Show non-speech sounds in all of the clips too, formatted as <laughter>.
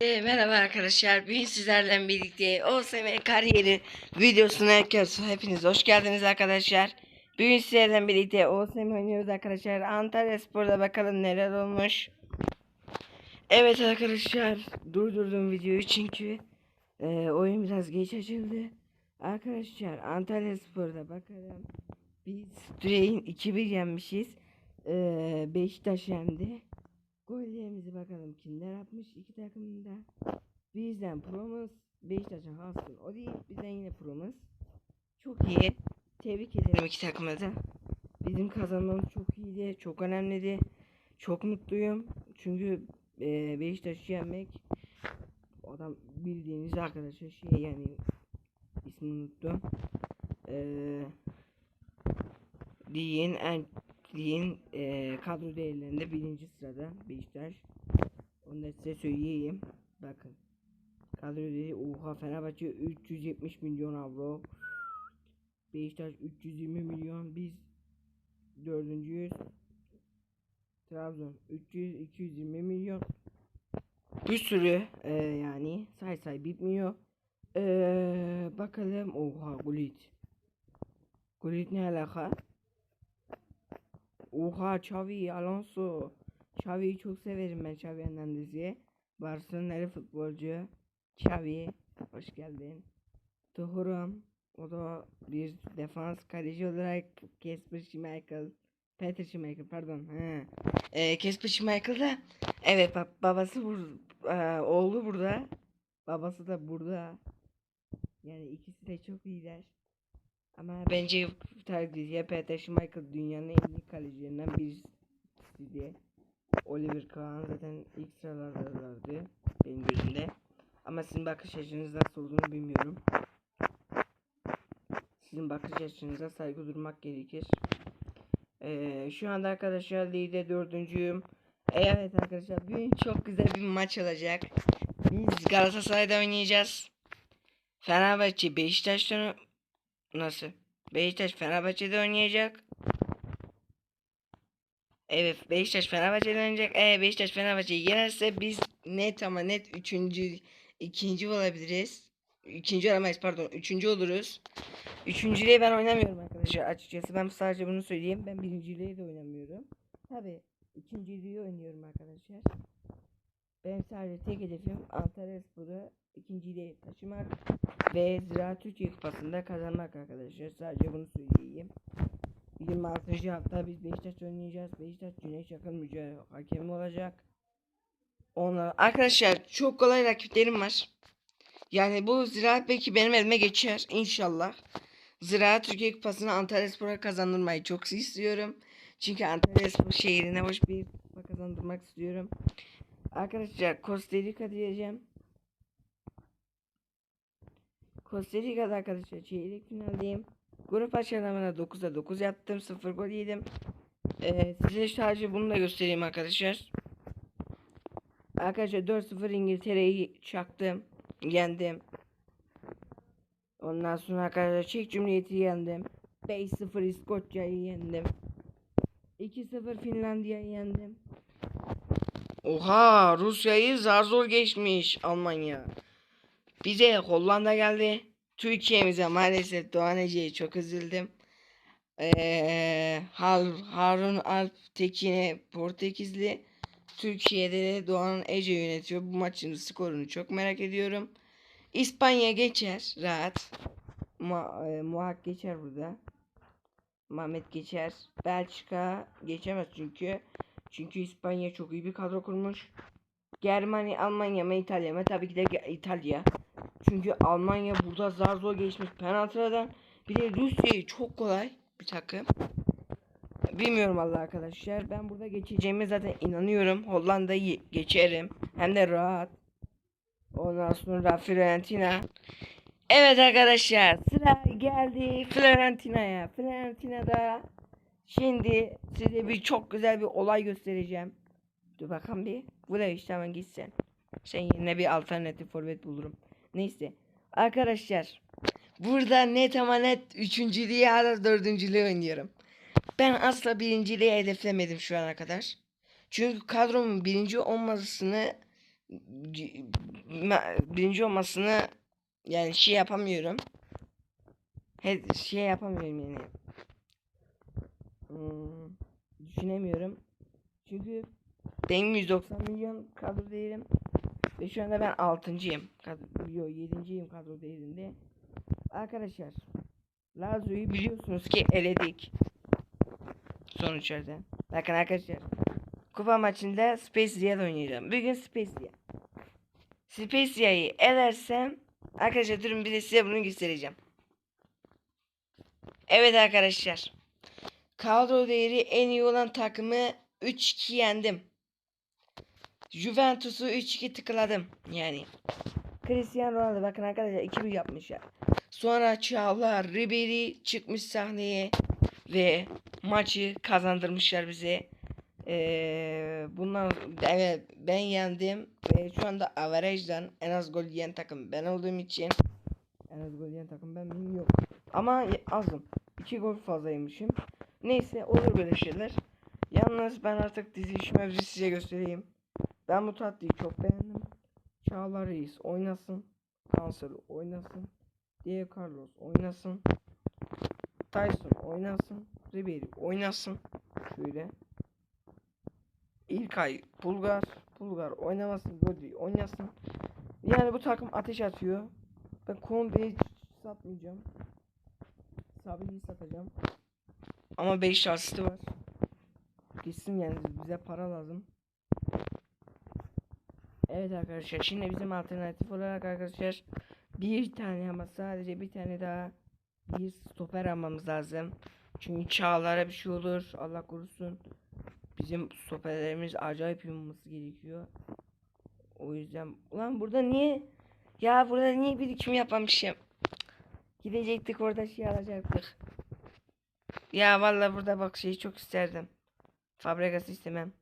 E, merhaba arkadaşlar. Bugün sizlerle birlikte OSM kariyeri videosuna herkes hepiniz hoş geldiniz arkadaşlar. Bugün sizlerle birlikte OSM oynuyoruz arkadaşlar. Antalya Spor'da bakalım neler olmuş. Evet arkadaşlar durdurdum videoyu çünkü e, oyun biraz geç açıldı. Arkadaşlar Antalya Spor'da bakalım. Biz Drain 2-1 yenmişiz. E, Beşiktaş yendi. Gollerimizi bakalım kimler atmış iki takımda. Bizden Promus, Beşiktaş'a Haskın. O değil bizden yine Promus. Çok iyi. Tebrik ederim iki takıma da. Bizim kazanmamız çok iyiydi. Çok önemliydi. Çok mutluyum. Çünkü e, Beşiktaş'ı yenmek adam bildiğiniz arkadaşlar şey yani ismini unuttum. Eee Ligin en ligin eee kadro değerlerinde birinci sırada Beşiktaş. Onu da size söyleyeyim. Bakın. Kadro değeri oha Fenerbahçe 370 milyon avro. Beşiktaş 320 milyon. Biz dördüncüyüz. Trabzon 300 220 milyon. Bir sürü eee, yani say say bitmiyor. Eee, bakalım oha Gullit. Gullit ne alaka? Oha Xavi, Alonso. Xavi'yi çok severim ben Xavi Hernandez'i. Barcelona'lı futbolcu. Xavi, hoş geldin. Tuhurum, o da bir defans kaleci olarak Casper Schmeichel. Peter Schmeichel pardon. He. Ee, Casper Schmeichel da evet bab- babası bur Aa, oğlu burada. Babası da burada. Yani ikisi de çok iyiler. Ama bence takdirde Peter Schmeichel dünyanın en iyi kalecilerinden birisi diye. Oliver Kahn zaten ilk sıralardalardı benim gözümde. Ama sizin bakış açınız nasıl olduğunu bilmiyorum. Sizin bakış açınıza saygı durmak gerekir. Ee, şu anda arkadaşlar ligde dördüncüyüm. Evet arkadaşlar bugün çok güzel bir maç olacak. Biz Galatasaray'da oynayacağız. Fenerbahçe Beşiktaş'tan Nasıl? Beşiktaş Fenerbahçe'de oynayacak. Evet Beşiktaş Fenerbahçe'de oynayacak. Eğer Beşiktaş Fenerbahçe'yi yenerse biz net ama net üçüncü, ikinci olabiliriz. İkinci olamayız pardon. Üçüncü oluruz. Üçüncülüğe ben oynamıyorum arkadaşlar açıkçası. Ben sadece bunu söyleyeyim. Ben birinciliğe de oynamıyorum. Tabi ikinciliği oynuyorum arkadaşlar. Benim sadece tek hedefim Antalya Spor'u ikinciliğe taşımak ve Ziraat Türkiye Kupası'nda kazanmak arkadaşlar. Sadece bunu söyleyeyim. 26. hafta biz Beşiktaş oynayacağız. Beşiktaş Güneş Yakın mücadele hakemi olacak. Onlar arkadaşlar çok kolay rakiplerim var. Yani bu Ziraat belki benim elime geçer inşallah. Ziraat Türkiye Kupası'nı Antalya Spor'a kazandırmayı çok istiyorum. Çünkü Antalya Spor şehrine hoş bir kupa kazandırmak istiyorum. Arkadaşlar Costa Rica diyeceğim. Costa Rica'da arkadaşlar çeyrek finaldeyim. Grup aşamalarına 9'da 9 yaptım. 0 gol yedim. Ee, size sadece bunu da göstereyim arkadaşlar. Arkadaşlar 4-0 İngiltere'yi çaktım. Yendim. Ondan sonra arkadaşlar Çek Cumhuriyeti yendim. 5-0 İskoçya'yı yendim. 2-0 Finlandiya'yı yendim. Oha Rusya'yı zar zor geçmiş Almanya. Bize Hollanda geldi. Türkiye'mize maalesef Doğan Ece'ye çok üzüldüm. Ee, Har- Harun Alp Tekin'e Portekizli. Türkiye'de de Doğan Ece yönetiyor. Bu maçın skorunu çok merak ediyorum. İspanya geçer rahat. Mu e, Muhak geçer burada. Mehmet geçer. Belçika geçemez çünkü. Çünkü İspanya çok iyi bir kadro kurmuş. Germanya, Almanya mı İtalya mı? Tabii ki de İtalya. Çünkü Almanya burada zar zor geçmiş penaltılardan. Bir de Rusya'yı çok kolay bir takım. Bilmiyorum Allah arkadaşlar. Ben burada geçeceğime zaten inanıyorum. Hollanda'yı geçerim. Hem de rahat. Ondan sonra Fiorentina. Evet arkadaşlar sıra geldi Fiorentina'ya. Fiorentina'da şimdi size bir çok güzel bir olay göstereceğim. Dur bakalım bir. Bu da işte hemen gitsen. Sen yerine bir alternatif forvet bulurum. Neyse. Arkadaşlar. Burada net ama net üçüncülüğü ya da dördüncülüğü oynuyorum. Ben asla birinciliği hedeflemedim şu ana kadar. Çünkü kadromun birinci olmasını birinci olmasını yani şey yapamıyorum. He, şey yapamıyorum yani. Hmm, düşünemiyorum. Çünkü benim 190 milyon kadro değerim. Ve şu anda ben 6.yım. Kadro, yo 7.yim kadro değerinde. Arkadaşlar Lazio'yu biliyorsunuz ki eledik. Sonuçlarda. Bakın arkadaşlar. Kupa maçında Spezia oynayacağım. Bugün Spezia. Spezia'yı elersem arkadaşlar durun bir de size bunu göstereceğim. Evet arkadaşlar. Kadro değeri en iyi olan takımı 3-2 yendim. Juventus'u 3-2 tıkladım. Yani. Cristiano Ronaldo bakın arkadaşlar 2-1 yapmışlar. Sonra Çağlar, Ribery çıkmış sahneye ve maçı kazandırmışlar bize. Ee, bundan evet ben yendim ve şu anda averajdan en az gol yiyen takım ben olduğum için en az gol yiyen takım ben miyim yok. Ama azım. 2 gol fazlaymışım. Neyse olur böyle şeyler. Yalnız ben artık dizi mevzu size göstereyim. Ben bu tatlıyı çok beğendim. Çağlar Reis oynasın. Cancelo oynasın. Diego Carlos oynasın. Tyson oynasın. Ribery oynasın. Şöyle. İlkay Bulgar. Bulgar oynamasın. Rodri oynasın. Yani bu takım ateş atıyor. Ben Conde'yi hiç satmayacağım. Sabi'yi satacağım. Ama 5 asisti var. Gitsin yani bize para lazım. Evet arkadaşlar şimdi bizim alternatif olarak arkadaşlar bir tane ama sadece bir tane daha bir stoper almamız lazım. Çünkü çağlara bir şey olur Allah korusun. Bizim stoperlerimiz acayip iyi olması gerekiyor. O yüzden ulan burada niye ya burada niye birikim yapmamışım? Gidecektik orada şey alacaktık. Ya vallahi burada bak şeyi çok isterdim. Fabregas istemem.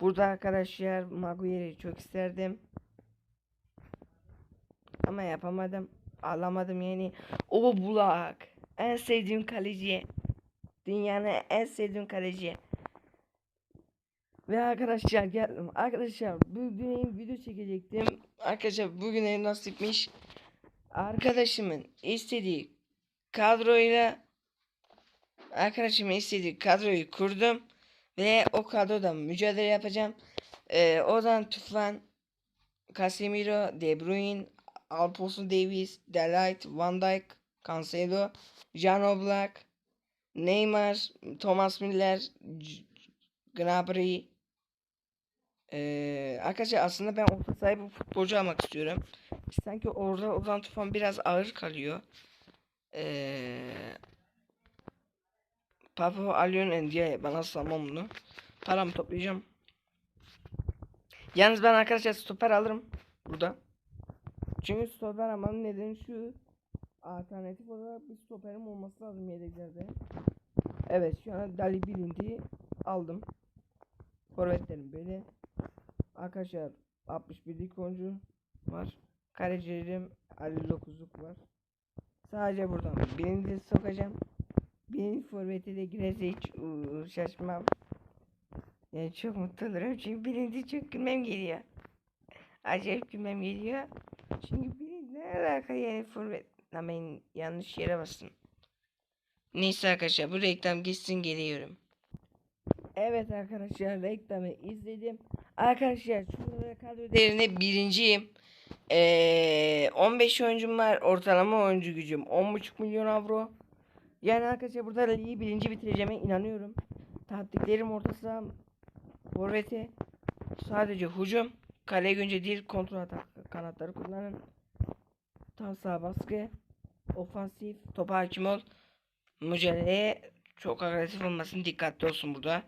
Burada arkadaşlar Maguire'yi çok isterdim. Ama yapamadım. Alamadım yani. O bulak. En sevdiğim kaleci. Dünyanın en sevdiğim kaleci. Ve arkadaşlar geldim. Arkadaşlar bugün video çekecektim. Arkadaşlar bugüne nasipmiş. Arkadaşımın istediği kadroyla arkadaşımın istediği kadroyu kurdum. Ve o kadroda mücadele yapacağım. Ee, Ozan Tufan, Casemiro, De Bruyne, Alfonso Davies, Delight, Van Dijk, Cancelo, Jan Oblak, Neymar, Thomas Müller, Gnabry. Ee, arkadaşlar aslında ben orta sahip bir futbolcu almak istiyorum. Sanki orada Ozan Tufan biraz ağır kalıyor. Ee, Papa Alyon diye bana salmam bunu. Paramı toplayacağım. Yalnız ben arkadaşlar stoper alırım burada. Çünkü stoper almanın nedeni şu. Alternatif olarak bir stoperim olması lazım yedeklerde. Evet şu an Dali Bilindi aldım. Forvetlerim böyle. Arkadaşlar 61'lik oyuncu var. Kalecilerim 59'luk var. Sadece buradan birini sokacağım. Benim forvete de girerse hiç uuu, şaşmam. Yani çok mutlu olurum çünkü birinci çok gülmem geliyor. Acayip gülmem geliyor. Çünkü birinci ne alaka yani forvet. Ben yanlış yere bastım. Neyse arkadaşlar bu reklam gitsin geliyorum. Evet arkadaşlar reklamı izledim. Arkadaşlar şurada kadro değerinde birinciyim. Ee, 15 oyuncum var. Ortalama oyuncu gücüm 10.5 milyon avro. Yani arkadaşlar burada ligi birinci bitireceğime inanıyorum. Taktiklerim orta saha forveti sadece hücum kaleye günce değil kontrol atak kanatları kullanın. Tam sağ baskı ofansif topa hakim ol. Mücadeleye çok agresif olmasın dikkatli olsun burada.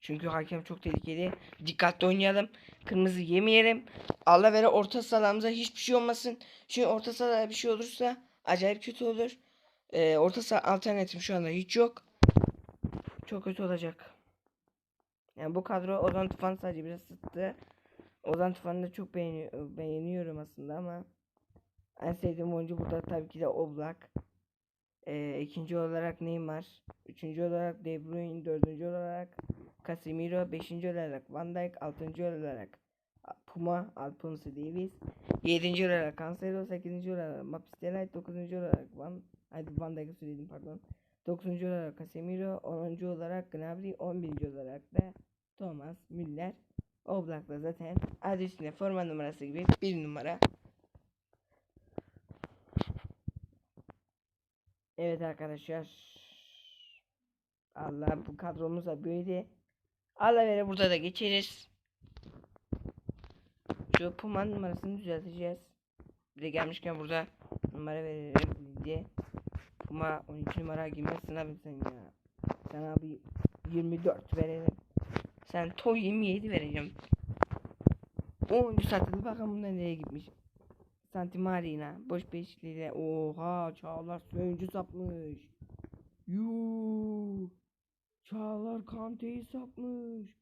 Çünkü hakem çok tehlikeli. Dikkatli oynayalım. Kırmızı yemeyelim. Allah vere orta sahamıza hiçbir şey olmasın. Çünkü orta sahada bir şey olursa acayip kötü olur. Ee, orta saha alternatif şu anda hiç yok. Çok kötü olacak. Yani bu kadro Ozan Tufan sadece biraz sıktı. Ozan Tufan'ı da çok beğeni beğeniyorum aslında ama en sevdiğim oyuncu burada tabii ki de Oblak. Ee, ikinci olarak Neymar. Üçüncü olarak De Bruyne. Dördüncü olarak Casemiro. Beşinci olarak Van Dijk. Altıncı olarak Puma Alphonso Davies. 7. olarak Cancelo. 8. olarak Delight. 9. olarak Van, hadi Van Dijk'ı söyledim pardon. 9. olarak Casemiro. 10. olarak Gnabry. 11. olarak da Thomas Müller. Oblak'la zaten adı üstünde forma numarası gibi bir numara. Evet arkadaşlar. Allah bu kadromuz da böyle. Allah vere burada da geçeriz. Şu Puma numarasını düzelteceğiz. Bir de gelmişken burada numara verelim diye. Puma 12 numara giymezsin abi sen ya. Sen abi 24 verelim. Sen Toy 27 vereceğim. 10. satıldı bakalım bunlar nereye gitmiş. Santimarina boş beşliyle oha Çağlar Söyüncü sapmış. Yuu. Çağlar Kante'yi sapmış.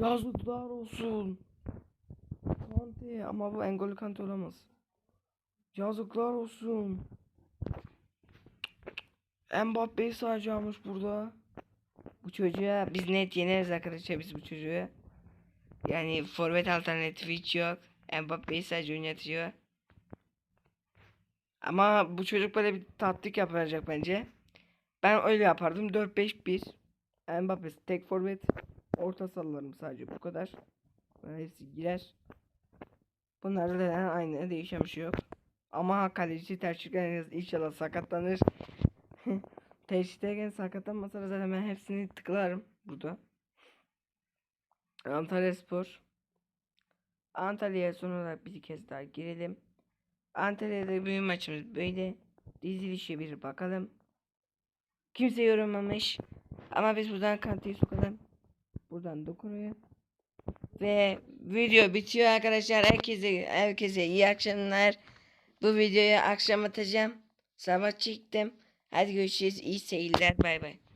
Yazıklar olsun. Kante ama bu Engolo Kante olamaz. Yazıklar olsun. Mbappe'yi sadece almış burada. Bu çocuğa biz net yeneriz arkadaşlar biz bu çocuğu. Yani forvet alternatifi hiç yok. Mbappe'yi sadece oynatıyor. Ama bu çocuk böyle bir tatlık yapacak bence. Ben öyle yapardım. 4-5-1. Mbappe tek forvet. Orta sahalarım sadece bu kadar. Bunlar hepsi girer. Bunlarda da aynı değişen bir şey yok. Ama kaleci Terşikten inşallah sakatlanır. <laughs> Terşikten sakatlanmasa da zaten ben hepsini tıklarım burada. Antalya Spor. Antalya'ya son olarak bir kez daha girelim. Antalya'da büyük maçımız böyle. Dizilişe bir bakalım. Kimse yorulmamış. Ama biz buradan kantiyi sokalım. Buradan dokunuyor. Ve video bitiyor arkadaşlar. Herkese herkese iyi akşamlar. Bu videoyu akşam atacağım. Sabah çektim. Hadi görüşürüz. İyi seyirler. Bay bay.